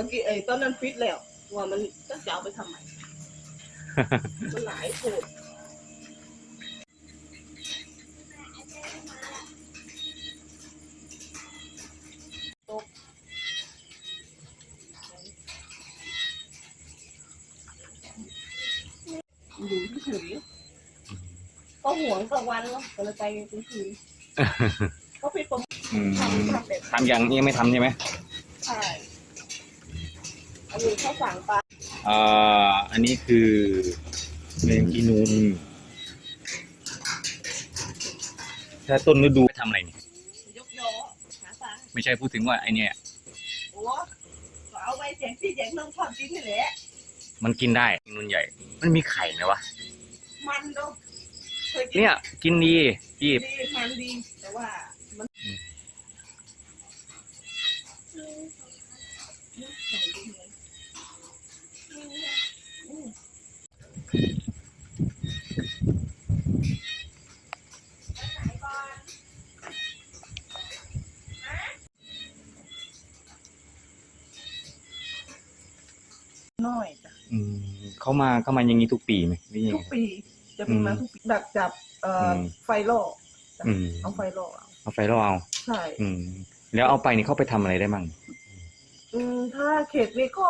มื่อกี้ไอ้ต้นนั้นฟิตแล้ว ว่ามันจะจะเอาไปทำไมมันหลายโผดตกอยู่ที่ถือก็ห่วงกลางวันเนาะก็เลยไปกลางคืนเขาปิดประมอืมทำทำแบบ ทำยังยังไม่ทำใช่ไหมใช่ อันนี้เขาสั่งปลาเอ่ออันนี้คือแมงกีนูนถ้าต้นฤดูทำอะไรเนี่ยยกยอหาปลาไม่ใช่พูดถึงว่าไอเนี่ยโอ้ก็เอาไว้แจกพี่แจกน้องความจริงนี่แหละมันกินได้นูนใหญ่ มันมีไข่ไหมวะมันเนาะเคยกินเนี่ยกินดีพี่ดีมันดีแต่ว่ามัน อืม ใส่ดีเลยอืม น้อยจ้ะอืมเขามาเขามาอย่างนี้ทุกปีไหมหรือยังทุไง กปีจะมีมาอืมทุกปีดักจับเอ่ออมไฟล่อจ้ะอืม เอาไฟล่อเอาเอาไฟล่อเอา ใช่อืม แล้วเอาไปนี่เขาไปทำอะไรได้มั่งอืมถ้าเขตนี้ก็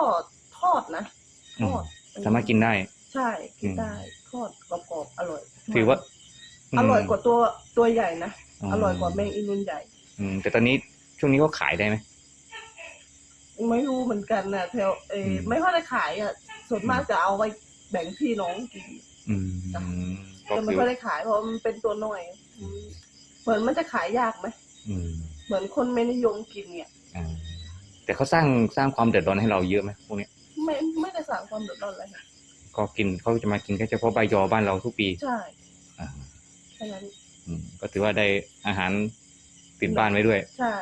ทอดนะทอดสามารถกินได้ ใช่กินอืมได้ทอดกรอบๆอร่อยถือว่าอร่อยกว่าตัวตัวใหญ่นะมอร่อยกว่าแมงอีนุนใหญ่ อืมแต่ตอนนี้ช่วงนี้ก็ขายได้ไหม ไม่รู้เหมือนกันนะแถวเออมไม่ค่อยได้ขายอะส่วนมากจะเอาไว้แบ่งพี่น้องกินอืมจ้ะก็จะไม่คือค่อยได้ขายเพราะมันเป็นตัวน้อยอืมเหมือนมันจะขายยากไหมอืมเหมือนคนไม่นิยมกินเนี่ยอ่าแต่เขาสร้างสร้างความเดือดร้อนให้เราเยอะไหมพวกเนี้ยไม่ไม่ได้สั่งความเดือดร้อนอะไรนะก็กินเขาจะมากินแค่เฉพาะใบยอบ้านเราทุกปีใช่อ่า แค่นั้นอืมก็ถือว่าได้อาหารติดบ้านไว้ด้วย ใช่